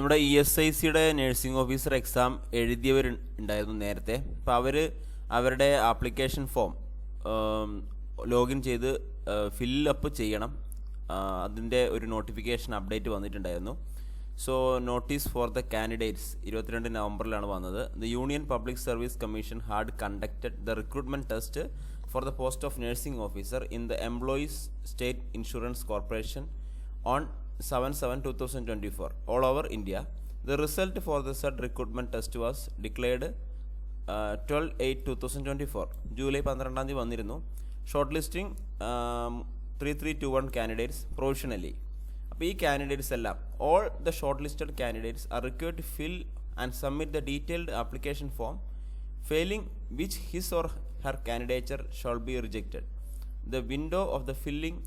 നമ്മുടെ E S I സിയുടെ nursing officer exam എഴുതിയവർ ഉണ്ടായിരുന്നു നേരത്തെ. അപ്പോൾ അവർ അവരുടെ ആപ്ലിക്കേഷൻ ഫോം ലോഗിൻ ചെയ്ത് ഫില്ലപ്പ് ചെയ്യണം. അതിന്റെ ഒരു നോട്ടിഫിക്കേഷൻ അപ്ഡേറ്റ് വന്നിട്ടുണ്ടായിരുന്നു. So notice for the candidates ഇരുപത്തിരണ്ട് നവംബറിലാണ് വന്നത്. The union public service commission had conducted the recruitment test for the post of nursing officer in the employees state insurance corporation on 7-7-2024 all over India. The result for the said recruitment test was declared twelve eight two thousand twenty four July പന്ത്രണ്ടാം തീയതി വന്നിരുന്നു. Short listing three three two one candidates provisionally അപ്പോൾ ഈ candidates എല്ലാം all the short listed candidates are required to fill and submit the detailed application form failing which his or her candidature shall be rejected the window of the filling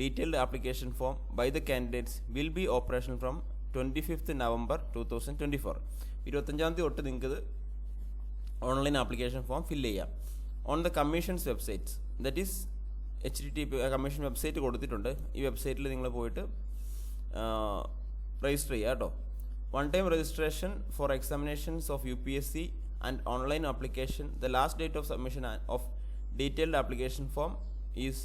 detailed application form by the candidates will be operational from 25th November two thousand twenty four ഇരുപത്തഞ്ചാം തീയതി തൊട്ട് നിങ്ങൾക്ക് online application form fill ചെയ്യാം. On the commissions websites that is H D T P commission website കൊടുത്തിട്ടുണ്ട്. ഈ വെബ്സൈറ്റിൽ നിങ്ങൾ പോയിട്ട് രജിസ്റ്റർ ചെയ്യുക കേട്ടോ one time registration for examinations of U P S C and online application the last date of submission of detailed application form is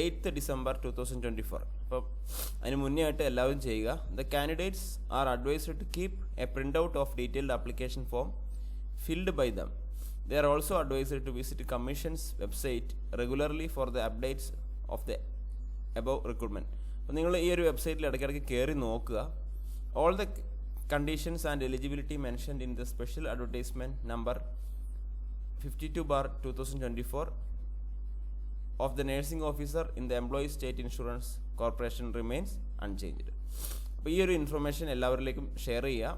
eighth December two thousand twenty four അപ്പം അതിന് മുന്നേ ആയിട്ട് എല്ലാവരും ചെയ്യുക. The candidates are advised to keep a print out of detailed application form filled by them they are also advised to visit commissions website regularly for the updates of the above recruitment അപ്പോൾ നിങ്ങൾ ഈ ഒരു വെബ്സൈറ്റിൽ ഇടയ്ക്കിടയ്ക്ക് കയറി നോക്കുക. All the conditions and eligibility mentioned in the special advertisement number fifty two bar two thousand twenty four of the nursing officer in the employee state insurance corporation remains unchanged അപ്പോൾ ഈ ഒരു ഇൻഫർമേഷൻ എല്ലാവരിലേക്കും share ചെയ്യുക.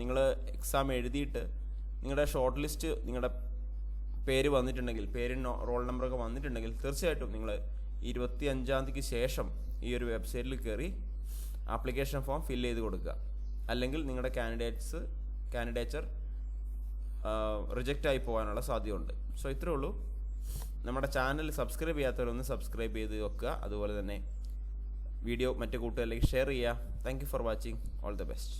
നിങ്ങൾ exam എഴുതിയിട്ട് നിങ്ങളുടെ short list നിങ്ങളുടെ പേര് വന്നിട്ടുണ്ടെങ്കിൽ പേരും റോൾ നമ്പറൊക്കെ വന്നിട്ടുണ്ടെങ്കിൽ തീർച്ചയായിട്ടും നിങ്ങൾ ഇരുപത്തി അഞ്ചാം തീയതിക്ക് ശേഷം ഈ ഒരു വെബ്സൈറ്റിൽ കയറി ആപ്ലിക്കേഷൻ ഫോം ഫില്ല് ചെയ്ത് കൊടുക്കുക. അല്ലെങ്കിൽ നിങ്ങളുടെ കാൻഡിഡേറ്റ്സ് കാൻഡിഡേച്ചർ റിജക്റ്റ് ആയി പോകാനുള്ള സാധ്യതയുണ്ട്. സോ ഇത്രേ ഉള്ളൂ. നമ്മുടെ ചാനൽ സബ്സ്ക്രൈബ് ചെയ്യാത്തവരൊന്ന് സബ്സ്ക്രൈബ് ചെയ്ത് വെക്കുക. അതുപോലെ തന്നെ വീഡിയോ മറ്റു കൂട്ടുകാരിലേക്ക് ഷെയർ ചെയ്യുക. Thank for watching all the best